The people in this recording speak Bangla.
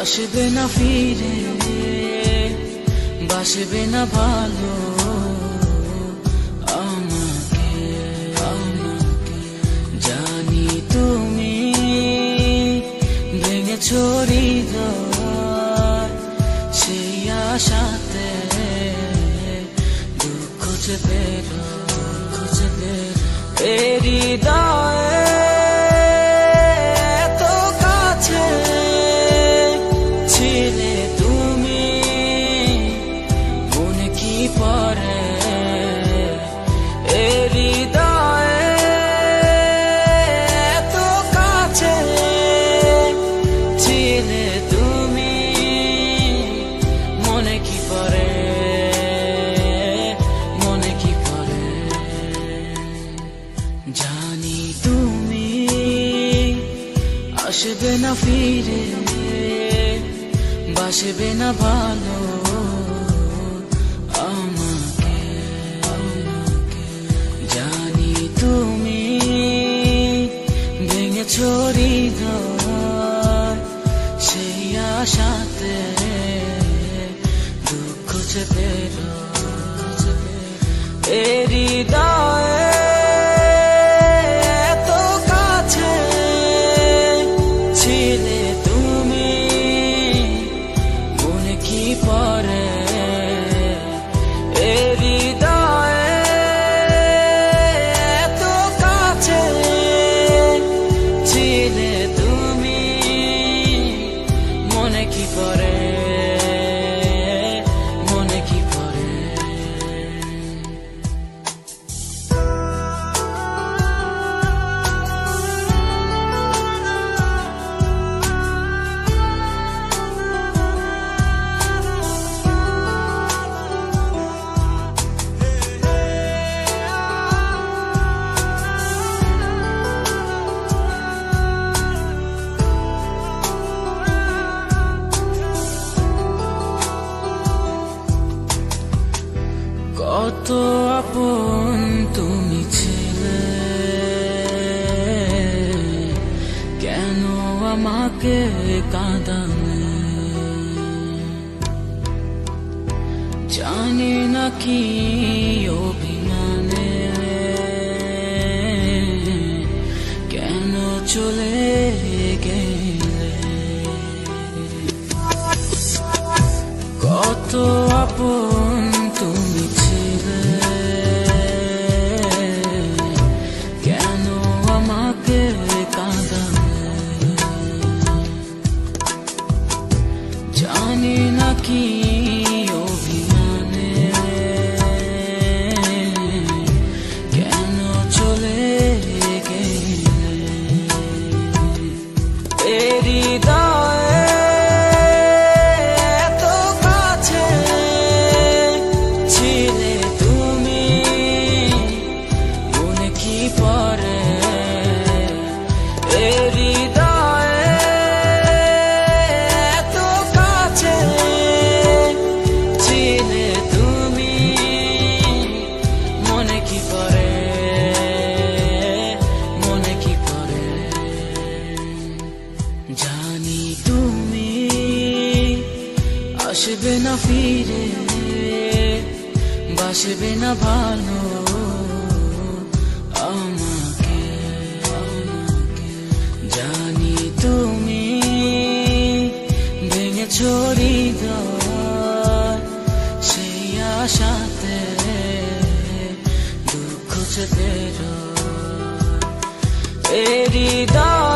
আসবে না ফিরে, বাসবে না ভালো আমাকে আমাকে। জানি তুমি ভেঙে ছড়ি সেই আশাতে, দুঃখ চেপে দুঃখ চেপে। হৃদয়ে আসবে না ফিরে, বাসবে না ভালো আমাকে। জানি তুমি ভেঙে ছড়ি সেই আশাতে দুঃখ চেপে হৃদয়ে মনে কি আমাকে কাঁদালে জানি না কি অভিমানে কেন চলে এ হৃদয়ে জানি তুমি আসবে না ফিরে, বাসবে না ভালো আমাকে। জানি তুমি ভেঙে ছড়ি সেই আশাতে, দুঃখ চেপে হৃদয়